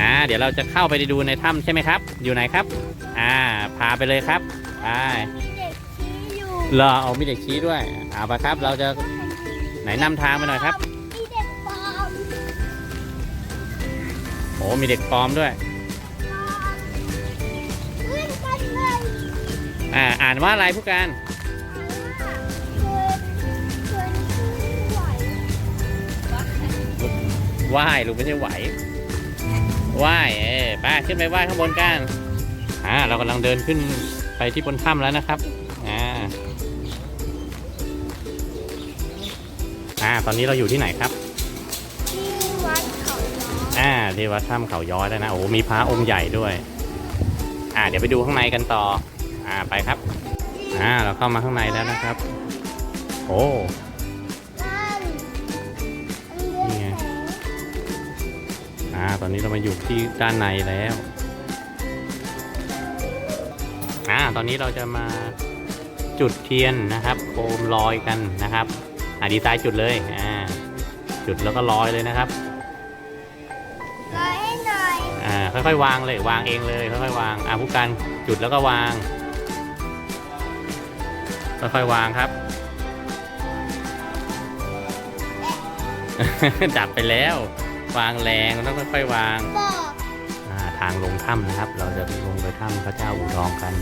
อ่าเดี๋ยวเราจะเข้าไปดูในถ้ำใช่ไหมครับ อยู่ไหนครับ อ่า พาไปเลยครับไปมีเด็กชี้อยู่รอเอามีเด็กชี้ด้วยเอาไปครับ เราจะไหนนำทางไปหน่อยครับมีเด็กปลอมโอ้มีเด็กปลอมด้วย เพื่อนกันเลยอ่าอ่านว่าอะไรผู้การเชิญเชิญขึ้นไหวไหว้ลูกไม่ใช่ไหว ไหว้เออไปขึ้นไปไหว้ข้างบนกันอ่าเรากำลังเดินขึ้นไปที่บนถ้ำแล้วนะครับอ่าอ่า ตอนนี้เราอยู่ที่ไหนครับ ที่วัดเขาย้อยอ่าที่วัดถ้ำเขาย้อยแล้วนะโอ้โหมีพระองค์ใหญ่ด้วย อ่า เดี๋ยวไปดูข้างในกันต่อ อ่าไปครับ อ่า เราเข้ามาข้างในแล้วนะครับ โอ้ ตอนนี้เรามาอยู่ที่ด้านในแล้วอ่าตอนนี้เราจะมาจุดเทียนนะครับโคมลอยกันนะครับอ่าดีไซน์จุดเลยอ่าจุดแล้วก็ลอยเลยนะครับร้อยให้หน่อยอ่าค่อยๆวางเลยวางเองเลยค่อยๆวางอ่าผู้การจุดแล้วก็วาง ค่อยๆวางครับจับไปแล้ว วางแรงต้องค่อยๆวางบอกอ่าทางลงถ้ำนะครับ เราจะลงไปถ้ำพระเจ้าอู่ทองกัน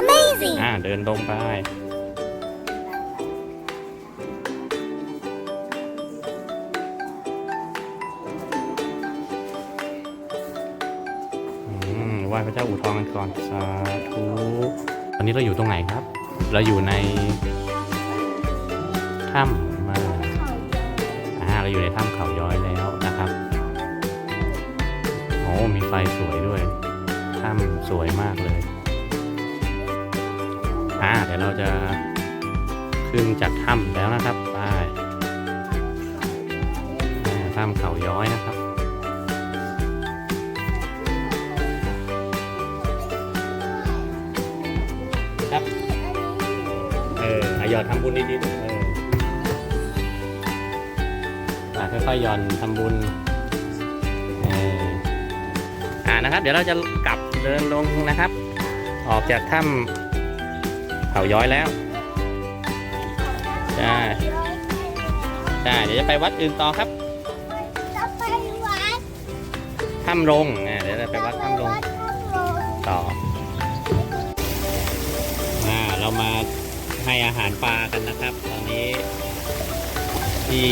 Amazing อ่าเดินลงไปอืมไหว้พระเจ้าอู่ทองกันก่อนสาธุตอนนี้เราอยู่ตรงไหนครับ เราอยู่ในถ้ำมาอ่า เราอยู่ในถ้ำเขาย้อยแล้วนะครับโอ้มีไฟสวยด้วยถ้ำสวยมากเลยอ่าเดี๋ยวเราจะขึ้นจากถ้ำแล้วนะครับไปถ้ำเขาย้อยนะครับครับเอออะหยอดทำบุญดีๆ ค่อยๆหย่อนทำบุญเอออ่านะครับ เดี๋ยวเราจะกลับเดินลงนะครับ ออกจากถ้ำเขาย้อยแล้วใช่ใช่เดี๋ยวจะไปวัดอื่นต่อครับถ้ำลงอ่าเดี๋ยวจะไปวัดถ้ำลงวัดถ้ำลงต่ออ่าเรามาให้อาหารปลากันนะครับ ตอนนี้ที่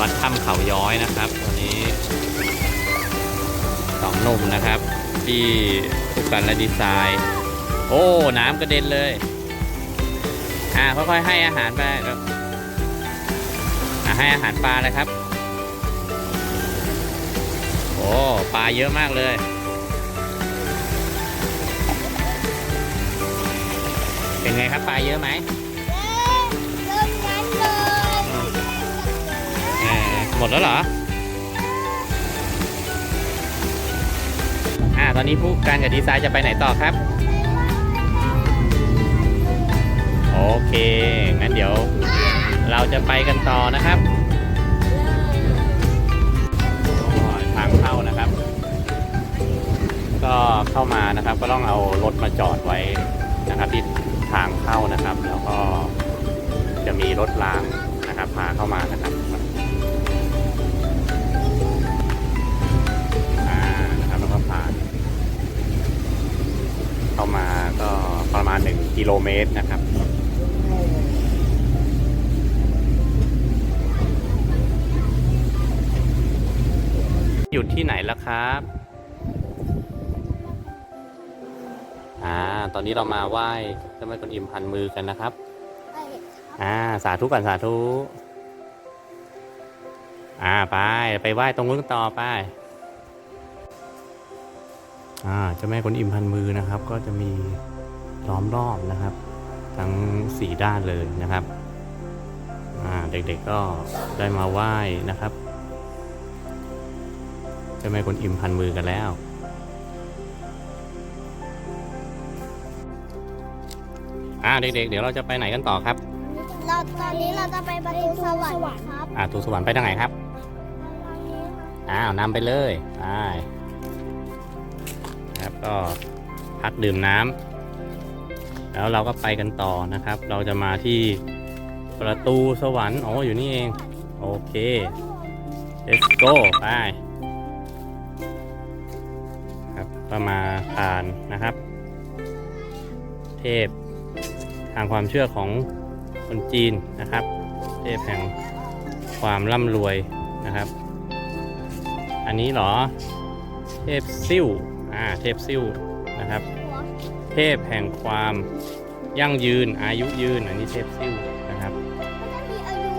วัดถ้ำเขาย้อยนะครับตอนนี้สองนุ่มนะครับ ที่ผูกกันและดีไซน์ โอ้ น้ำกระเด็นเลย อ่าค่อยๆให้อาหารไปครับให้อาหารปลาเลยครับ โอ้ปลาเยอะมากเลยเป็นไงครับปลาเยอะไหม หมดแล้วเหรอ อ่า ตอนนี้ผู้การกับดีไซน์จะไปไหนต่อครับ โอเค งั้นเดี๋ยว เราจะไปกันต่อนะครับทางเข้านะครับ ก็เข้ามานะครับ ก็ต้องเอารถมาจอดไว้นะครับที่ทางเข้านะครับ แล้วก็จะมีรถรางนะครับพาเข้ามานะครับ โลเมตรนะครับอยู่ที่ไหนแล้วครับ อ่า ตอนนี้เรามาไหว้เจ้าแม่กวนอิมพันมือกันนะครับ อ่า สาธุก่อนสาธุ อ่า ไป ไปไหว้ตรงนู้นต่อไป อ่า เจ้าแม่กวนอิมพันมือนะครับ ก็จะมี ล้อมรอบนะครับ ทั้งสี่ด้านเลยนะครับอ่าเด็กๆก็ได้มาไหว้นะครับเจ้าแม่กวนอิมพันมือกันแล้ว อ่าเด็กๆ เดี๋ยวเราจะไปไหนกันต่อครับอันนี้จะเราตอนนี้เราจะไปประตูสวรรค์ครับ อ่าตูสวรรค์ไปทางไหนครับตอนนี้อ้าวนำไปเลยไปครับก็พักดื่มน้ำ แล้วเราก็ไปกันต่อนะครับ เราจะมาที่ประตูสวรรค์อ๋ออยู่นี่เอง โอเค let's go ไปครับก็มาผ่านนะครับ เทพทางความเชื่อของคนจีนนะครับ เทพแห่งความร่ำรวยนะครับ อันนี้เหรอ เทพซิ่วอ่าเทพซิ่วนะครับ ทพแห่งความยั่งยืนอายุยืนอันนี้เทพซิ่วนะครับมันจะมีอายุ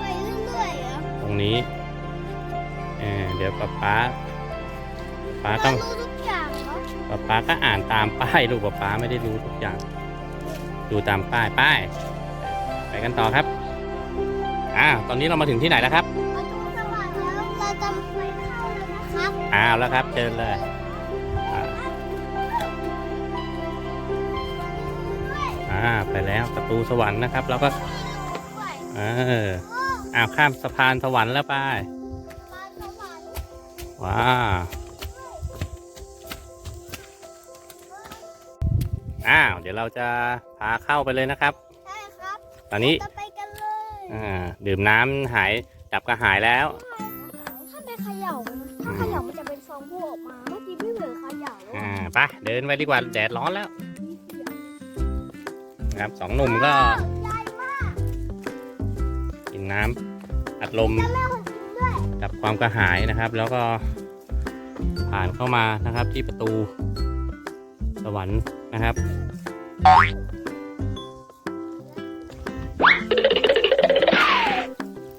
ไปเรื่อยๆเหรอตรงนี้เออเดี๋ยวป๊าป๊าป๊าต้องรู้ทุกอย่างเหรอป๊าป๊าก็อ่านตามป้ายลูกป๊าป๊าไม่ได้รู้ทุกอย่าง ดูตามป้ายป้าย ไปกันต่อครับอ่าตอนนี้เรามาถึงที่ไหนแล้วครับประตูสวรรค์แล้วเราจะไปเข้าแล้วนะครับอ้าวแล้วครับเชิญเลย อ่าไปแล้วประตูสวรรค์นะครับ แล้วก็ด้วยเอออ้าวข้ามสะพานสวรรค์แล้วไปปลาสวรรค์ว้าอ้าวเดี๋ยวเราจะพาเข้าไปเลยนะครับใช่ครับตอนนี้จะไปกันเลยอ่าดื่มน้ำหายดับกระหายแล้วถ้าไปเขย่ามันถ้าเขย่ามันจะเป็นฟองพูออกมาเมื่อกี้พี่เหลือเขย่าแล้วอ่าไปเดินไปดีกว่าแดดร้อนแล้ว นะครับสองหนุ่มก็ใหญ่มากกินน้ำอัดลมแม่คนกินด้วยดับความกระหายนะครับ แล้วก็ผ่านเข้ามานะครับที่ประตูสวรรค์นะครับ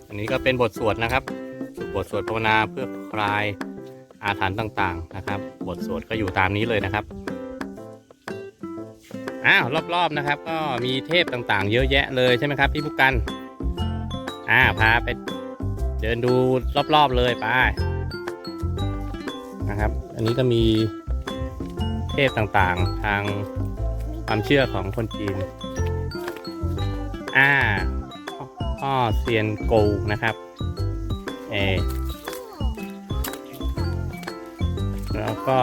อันนี้ก็เป็นบทสวดนะครับ บทสวดภาวนาเพื่อคลายอาถรรพ์ต่างๆนะครับ บทสวดก็อยู่ตามนี้เลยนะครับ อ้าวรอบๆนะครับ ก็มีเทพต่างๆ เยอะแยะเลยใช่ไหมครับ พี่ผู้กัน อ่าพาไปเดินดูรอบๆเลยไปนะครับ อันนี้ก็มีเทพต่างๆ ทางความเชื่อของคนจีน อ่าพ่อเซียนโกวนะครับเอแล้วก็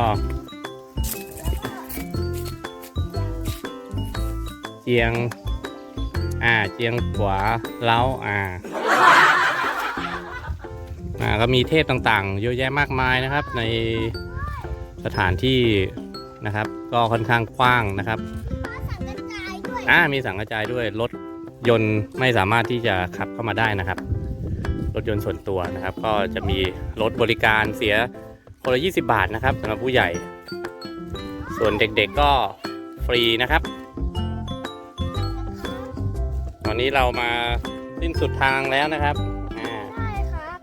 เจียง อ่า เจียงขวาเล้าอ่า อ่า ก็มีเทพต่างๆ เยอะแยะมากมายนะครับ ในสถานที่นะครับ ก็ค่อนข้างกว้างนะครับปลาสังกระจายด้วยอ่า มีสังกระจายด้วย รถยนต์ไม่สามารถที่จะขับเข้ามาได้นะครับ รถยนต์ส่วนตัวนะครับ ก็จะมีรถบริการเสียคนละ 20 บาทนะครับสำหรับผู้ใหญ่ ส่วนเด็กๆก็ฟรีนะครับ ตอนนี้เรามาสิ้นสุดทางแล้วนะครับอ่าใช่ครับ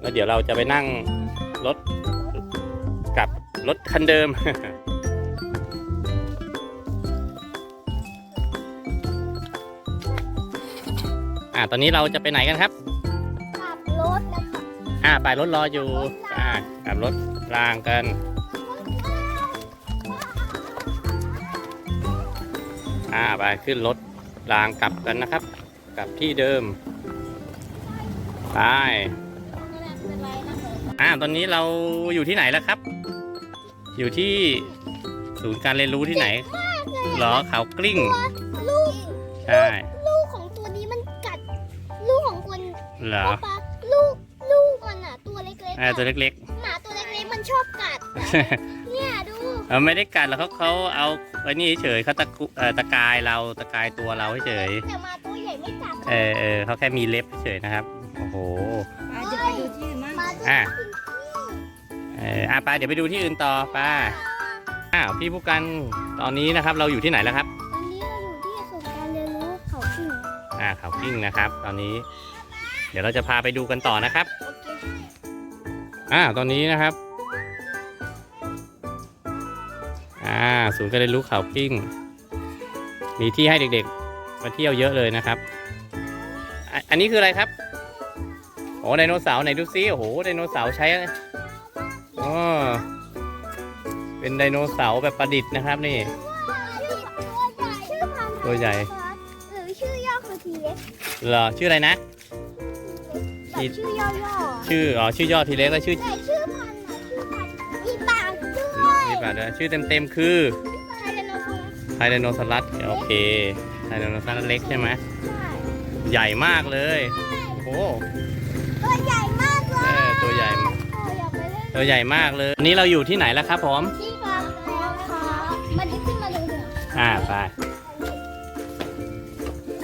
แล้วเดี๋ยวเราจะไปนั่งรถกับรถคันเดิม อ่าตอนนี้เราจะไปไหนกันครับ ขับรถนะครับอ่าไปรถรออยู่ อ่ากับรถรางกัน อ่าไปขึ้นรถ รางกลับกันนะครับ กลับที่เดิมไปอ่าตอนนี้เราอยู่ที่ไหนแล้วครับ อยู่ที่ศูนย์การเรียนรู้ที่ไหนเหรอเขากลิ้งลูกใช่ลูกของตัวนี้มันกัด ลูกของคนเหรอปลาลูกลูกมันอะตัวเล็กๆอ่าอะตัวเล็กหมาตัวเล็กๆมันชอบกัด ไม่ได้กัดแล้วเขาเขาเอาไอ้นี่เฉยเขาตะกุเอ่อตะกายเราตะกายตัวเราเฉยแต่หมาตัวใหญ่ไม่กัดเออเออเขาแค่มีเล็บเฉยนะครับโอ้โหอาจจะไปดูที่อื่นมั้งหมาตัวอะกินเอออะไปเดี๋ยวไปดูที่อื่นต่อไปอ้าวพี่ผู้กันตอนนี้นะครับ เราอยู่ที่ไหนแล้วครับตอนนี้เราอยู่ที่ศูนย์การเรียนรู้เขาขิงอ่าเขากิ้งนะครับ ตอนนี้ เดี๋ยวเราจะพาไปดูกันต่อนะครับโอเค อ่าตอนนี้นะครับ อ่าศูนย์การเรียนรู้เขากิ้ง มีที่ให้เด็กๆ มาเที่ยวเยอะเลยนะครับอะอันนี้คืออะไรครับโอ้ไดโนเสาร์ไหนดูซิโอ้โหไดโนเสาร์ใช้อ๋อเป็นไดโนเสาร์แบบประดิษฐ์นะครับนี่ชื่อตัวใหญ่ชื่อพันธุ์ตัวใหญ่ หรือชื่อย่อๆคือทีเล็กเหรอชื่ออะไรนะ แบบชื่อย่อๆอะชื่ออ๋อชื่อย่อทีเล็กแล้วชื่อ แต่ชื่อ ด้วยนี่ป่ะเดี๋ยวชื่อเต็มๆคือไทยไดโนเสาร์ไทแรโนซอรัสโอเคไทแรโนซอรัสเล็กใช่ไหมใช่ใหญ่มากเลยโอ้โหตัวใหญ่มากเลเอยอตัวใหญ่โอ้อยากไปเล่นตัวใหญ่มากเลยวันนี้เราอยู่ที่ไหนแล้วครับผมที่ฟาร์มแล้วครับมันจะขึ้นมาดูเหนืออ่าไป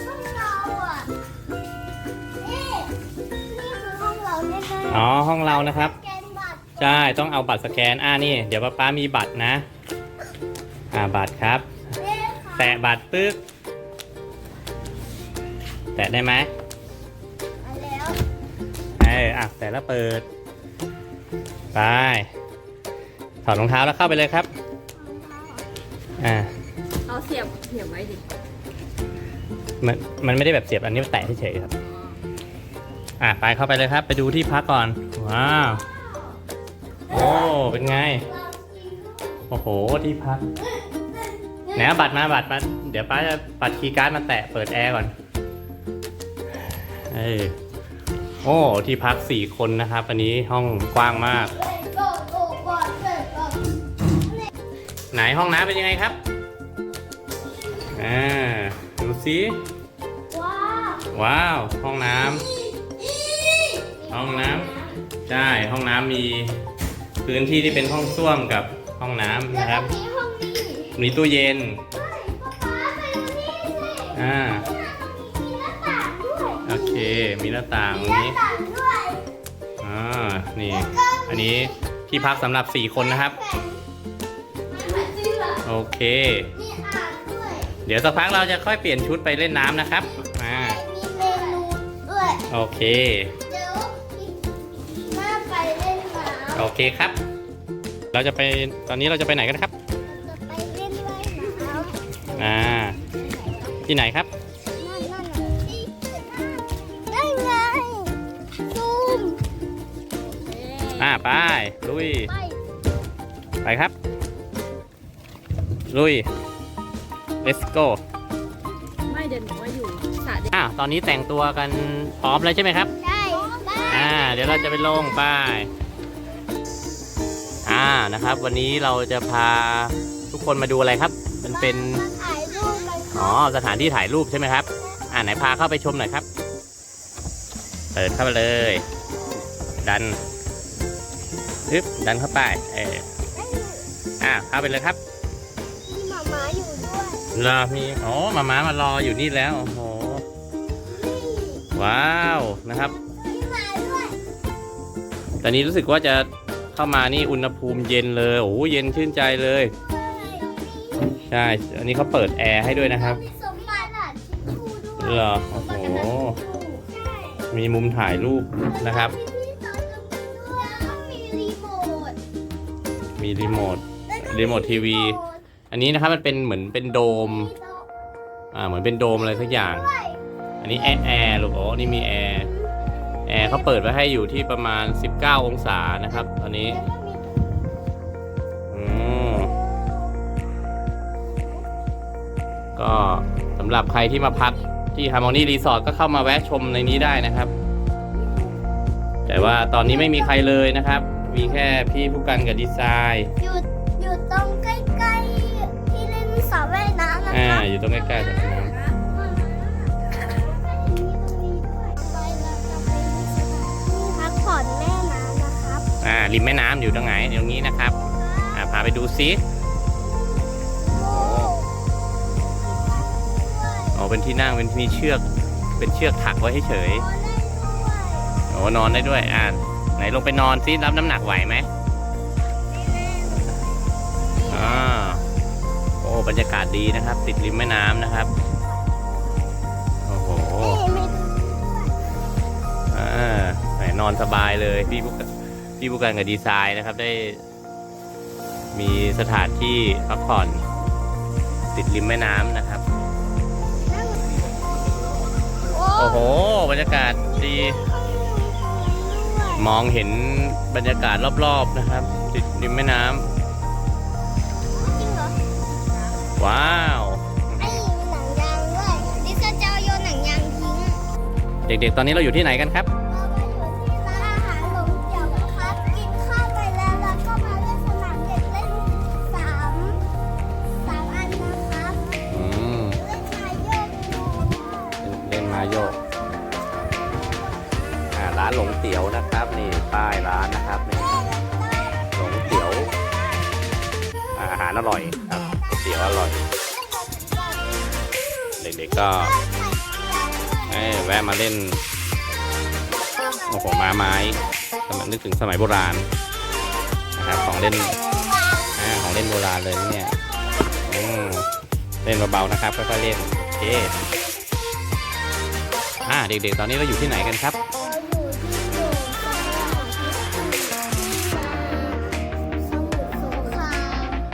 ห้องเราอะนี่นี่คือห้องเราแน่ๆ อ๋อห้องเรานะครับ แกนบัตร ใช่ต้องเอาบัตรสแกนอ่านี่ เดี๋ยวป้าป้ามีบัตรนะ อ่าบัตรครับนี่ค่ะแตะบัตรปึ๊กแตะได้ไหมมาแล้วเอออะแตะแล้วเปิด ไปถอดรองเท้าแล้วเข้าไปเลยครับอ่าเอาเสียบเสียบไว้ดิมันมันไม่ได้แบบเสียบอันนี้แตะเฉยๆครับ อะไปเข้าไปเลยครับ ไปดูที่พักก่อน ว้าว โอ้เป็นไง โอ้โหที่พักไหนเอาบัตรมาบัตรมาเดี๋ยวป้าจะปัดคีย์การ์ดมาแตะเปิดแอร์ก่อนเออโอ้ที่พักสี่คนนะครับ อันนี้ห้องกว้างมาก ไหนห้องน้ำเป็นยังไงครับอ่าดูสิว้าว ห้องน้ำห้องน้ำใช่ห้องน้ำมี พื้นที่ที่เป็นห้องส้วมกับห้องน้ำแล้วนะคก็รับมีห้องนี้มีตู้เย็นเฮ้ยป๊าป๊าไปดูนี่สิอ่า มีหน้าต่างด้วยโอเค มีหน้าต่างตรงมีหน้านี้ ต่างด้วยอ่า นี่แล้วก็อันนี้ที่พักสำหรับ 4 คนนะครับแผ่นมันเหมือนเสื้อโอเค มีอ่างด้วยเดี๋ยวสักพักเราจะค่อยเปลี่ยนชุดไปเล่นน้ำนะครับ อ่า มีเมนูด้วย โอเค โอเคครับ เราจะไปตอนนี้เราจะไปไหนกันครับจะไปเล่นว่ายน้ำอ่า ที่ไหนครับนั่นนั่นน่ะที่ได้ไงซูมอ่าไปลุย ไปไปครับ ลุย let's go ไม่เดี๋ยวหนูว่าอยู่สระเด็กอ้าวตอนนี้แต่งตัวกันพร้อมแล้วใช่ไหมครับ ได้ได้อ่า เดี๋ยวเราจะไปลงไป้าย อ่านะครับ วันนี้เราจะพาทุกคนมาดูอะไรครับ มันเป็นมาถ่ายรูปกันคอ๋อรับสถานที่ถ่ายรูปใช่ไหมครับ อ่าไหนพาเข้าไปชมหน่อยครับ เปิดเข้าไปเลย ดันปึ๊บดันเข้าไปเอออ่าเข้าไปเลยครับมีหมาม้าอยู่ด้วยรอมีอ๋อหมามามารออยู่นี่แล้วโอ้โหนี่ว้าวนะครับ มีหมาด้วย ตอนนี้รู้สึกว่าจะ เข้ามานี่อุณหภูมิเย็นเลยโอ้โหเย็นชื่นใจเลยใช่อันนี้เขาเปิดแอร์ให้ด้วยนะครับมีสมบัติอะทิชชู่ด้วยเหรอโอ้โหใช่มีมุมถ่ายรูปนะครับมีที่ต่อลงไปด้วยแล้วก็มีรีโมทมีรีโมทรีโมททีวีอันนี้นะครับมันเป็นเหมือนเป็นโดมมีโต๊ะอ่าเหมือนเป็นโดมอะไรสักอย่างด้วยอันนี้แอร์แอร์ลูกโอ้นี่มีแอร์แอ ร์เขาเปิดไว้ให้อยู่ที่ประมาณ 19 องศานะครับ ตอนนี้แล้วก็มีอืมก็สำหรับใครที่มาพักที่ Harmony Resort ก็เข้ามาแวะชมในนี้ได้นะครับ แต่ว่าตอนนี้ไม่มีใครเลยนะครับ มีแค่พี่ผู้กันกับดีไซน์อยู่อยู่ตรงใกล้ๆที่เล่นสระว่ายน้ำนะอ่าคะอยู่ตรงใกล้ๆสระน้พั อ่าริมแม่น้ำอยู่ตรงไหนตรงนี้นะครับอ่าพาไปดูซิอ๋อเป็นที่นั่งเป็นมีเชือก เป็นเชือกถักไว้เฉยๆโอ้นอนได้ด้วยอ่าไหนลงไปนอนซิรับน้ำหนักไหวไหมอ่าโอ้บรรยากาศดีนะครับ ติดริมแม่น้ำนะครับโอ้โหอ่าไหนนอนสบายเลยพี่ผู้ก พี่ผู้การกับดีไซน์นะครับได้ มีสถานที่พักผ่อนติดริมแม่น้ำนะครับ โอ้โห บรรยากาศดี มองเห็นบรรยากาศรอบๆนะครับ ติดริมแม่น้ำว้าวไอ้มีหนังยางด้วยดิฉันจะเอาโยนหนังเด็กๆ ตอนนี้เราอยู่ที่ไหนกันครับาโยกร้านหลงเตี๋ยวนะครับนี่ป้ายร้านนะครับนี่หลงเตี๋ยวอาหารอร่อยครับก๋วยเตี๋ยวอร่อย เด็กๆก็แวะมาเล่นโอ้โหม้าไม้สมัยนึกถึงสมัยโบราณนะครับของเล่นอของเล่นโบราณเลยเนี่ยเล่นเบาๆนะครับค่อยๆเล่นโอเค อ่าเด็กๆ ตอนนี้เราอยู่ที่ไหนกันครับ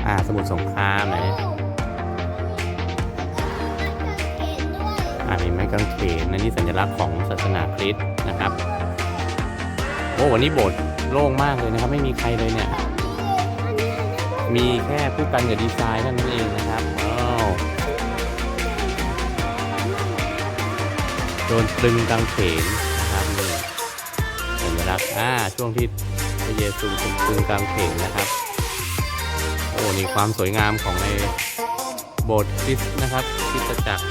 อ่า สมุทรสงครามไหนอ่ามีไม้กางเขนนะนี่สัญลักษณ์ของศาสนาคริสต์นะครับ โอ้วันนี้โบสถ์โล่งมากเลยนะครับ ไม่มีใครเลยเนี่ย มีแค่ผู้กันกับดีไซน์เท่านั้นเองนะครับ โดนตรึงกางเขนนะครับนี่สัญลักษณ์อ่าช่วงที่พระเยซูถูกตรึงกางเขนนะครับ โอ้นี่ความสวยงามของในโบสถ์คริสต์นะครับคริสตจักร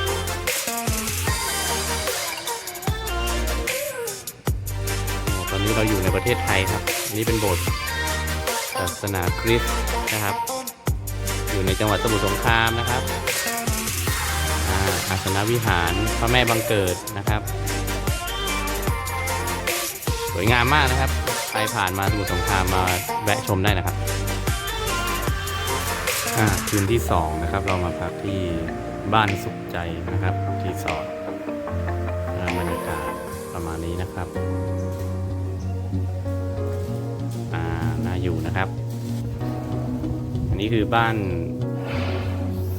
โอ้ตอนนี้เราอยู่ในประเทศไทยครับ อันนี้เป็นโบสถ์ศาสนาคริสต์นะครับ อยู่ในจังหวัดสมุทรสงครามนะครับ สนวิหารพระแม่บังเกิดนะครับ สวยงามมากนะครับ ใครผ่านมาสมุทรสงครามมาแวะชมได้นะครับอ่าคืนที่สองนะครับ เรามาพักที่บ้านสุขใจนะครับที่สอดบรรยากาศประมาณนี้นะครับอ่าน่าอยู่นะครับ อันนี้คือบ้าน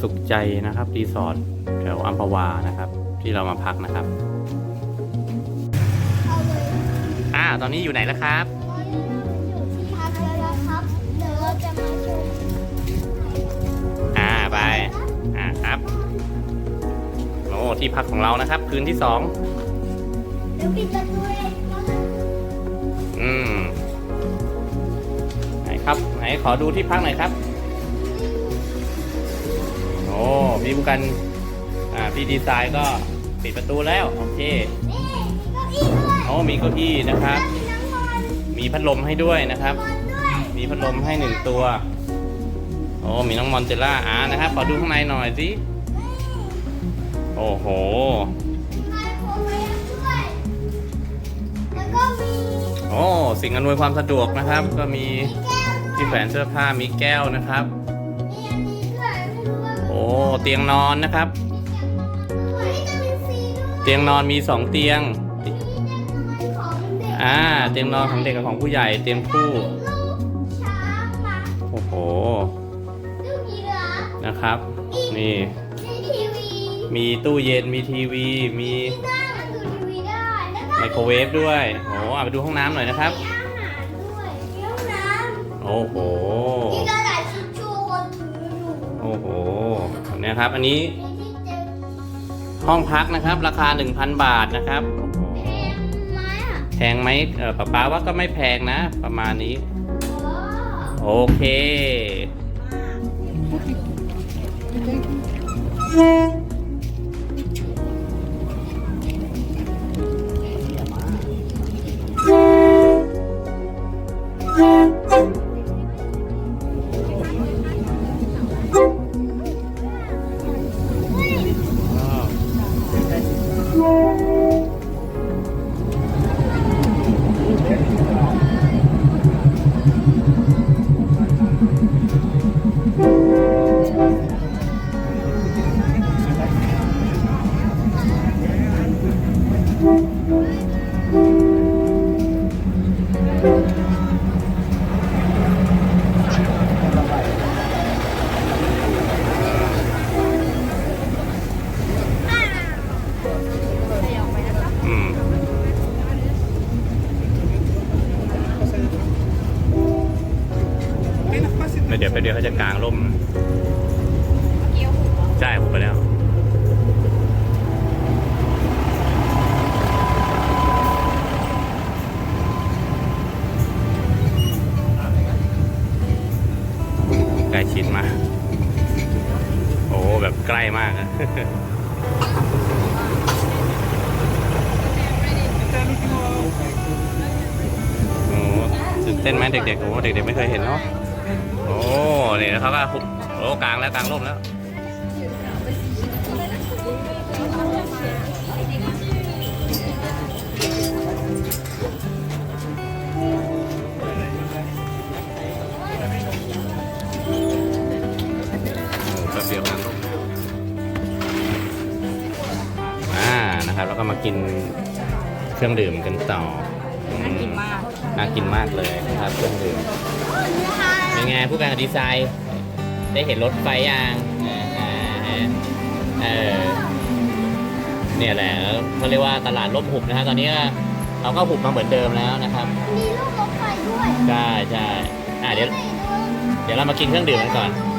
สุขใจนะครับรีสอร์ทแถวอัมพวานะครับ ที่เรามาพักนะครับเอาเลยอ่าตอนนี้อยู่ไหนแล้วครับตอนนี้เราอยู่ที่พักแล้วนะครับเดี๋ยวเราจะมาชมอ่าไปอ่าครับโอ้ที่พักของเรานะครับ คืนที่สองเดี๋ยวปิดประตูเองอืมไหนครับไหนขอดูที่พักหน่อยครับโอ้พี่บุกัน อ่าพี่ดีไซน์ก็ปิดประตูแล้ว โอเคนี่มีเก้าอี้ด้วยโอ้มีเก้าอี้นะครับ มีน้ำมันมีพัดลมให้ด้วยนะครับบอลด้วยมีพัดลมให้หนึ่งตัว โอ้มีน้องมอนเตล่าอ่านะครับ ขอดูข้างในหน่อยสิ โอ้โหไมโครเวฟด้วยแล้วก็มีโอ้สิ่งอำนวยความสะดวกนะครับ ก็มีแก้วที่แขวนเสื้อผ้ามีแก้วนะครับ อ้เตียงนอนนะครับมีวิตามินซีด้วยเตียงนอนมีสองเตียงมีเตียงนอนของเด็กอ่า เตียงนอนของเด็กกับของผู้ใหญ่เตียงคู่ลูกช้างหมาโอ้โหลูกยีราฟนะครับ นี่มีทีวีมีตู้เย็นมีทีวีมีได้มันดูทีวีได้แล้วก็ไมโครเวฟด้วยโอ้เอาไปดูห้องน้ำหน่อยนะครับมีอาหารด้วยมีห้องน้ำโอ้โห อยู่โอ้โหเนี่ยครับ อันนี้มีที่เจอห้องพักนะครับ ราคา 1,000 บาทนะครับโอ้โหแพงไหมอะแพงไหมเออป้าป้าว่าก็ไม่แพงนะ ประมาณนี้อ๋อโอเคอื เดี๋ยวไปเดี๋ยวเขาจะกลางร่มใช่ผมไปแล้วใกล้ชิดมา โอ้แบบใกล้มากอะโอ้ตื่นเต้นไหมเด็กๆโอ้เด็กๆไม่เคยเห็นเนาะ นี่แล้วเขาก็หุบโอ้กลางแล้วกลางร่มแล้วโอ้แป๊บเดียวกลางร่มแล้วอ่านะครับแล้วก็มากินเครื่องดื่มกันต่อน่ากินมาก น่ากินมากเลยนะครับเครื่องดื่ม เป็นไงผู้การกับดีไซน์ ได้เห็นรถไฟยังอ่าเออเนี่ยแหละเขาเรียกว่าตลาดร่มหุบนะฮะตอนนี้ก็เขาก็หุบมาเหมือนเดิมแล้วนะครับมีลูกรถไฟด้วยใช่ใช่อ่าเดี๋ยวไหนดูเดี๋ยวเรามากินเครื่องดื่มกันก่อนดู